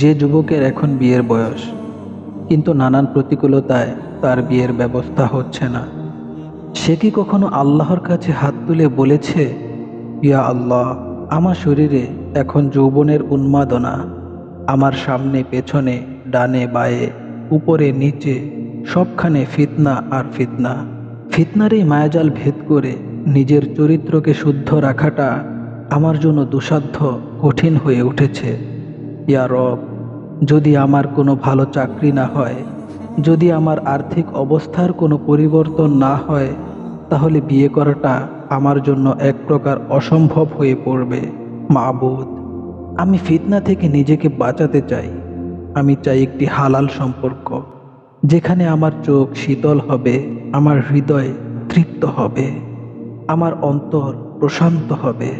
যে যুবকের এখন বিয়ের বয়স, কিন্তু নানান প্রতিকূলতায় তার বিয়ের ব্যবস্থা হচ্ছে না। সে কি কখনো আল্লাহর কাছে হাত তুলে বলেছে, ইয়া আল্লাহ, আমার শরীরে এখন যৌবনের উন্মাদনা, আমার সামনে, পেছনে, ডানে, বায়ে, উপরে, নিচে, সবখানে ফিতনা আর ফিতনা। ফিতনার এই মায়াজাল ভেদ করে নিজের চরিত্রকে শুদ্ধ রাখাটা আমার জন্য দুঃসাধ্য, কঠিন হয়ে উঠেছে। ইয়া রব যদি আমার কোনো ভালো চাকরি না হয়, যদি আমার আর্থিক অবস্থার কোনো পরিবর্তন না হয়, তাহলে বিয়ে করাটা আমার জন্য এক প্রকার অসম্ভব হয়ে পড়বে। মাবুদ, আমি ফিতনা থেকে নিজেকে বাঁচাতে চাই। আমি চাই একটি হালাল সম্পর্ক, যেখানে আমার চোখ শীতল হবে, আমার হৃদয় তৃপ্ত হবে, আমার অন্তর প্রশান্ত হবে।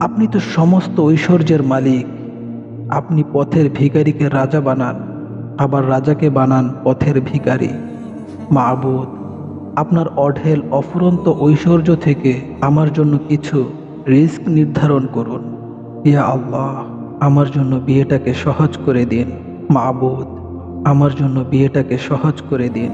আপনি তো সমস্ত ঐশ্বর্যের মালিক। আপনি পথের ভিখারিকে রাজা বানান, আবার রাজাকে বানান পথের ভিখারি। মাবুদ, আপনার অঢেল অফুরন্ত ঐশ্বর্য থেকে আমার জন্য কিছু রিস্ক নির্ধারণ করুন। ইয়া আল্লাহ, আমার জন্য বিয়েটাকে সহজ করে দিন। মাবুদ, আমার জন্য বিয়েটাকে সহজ করে দিন।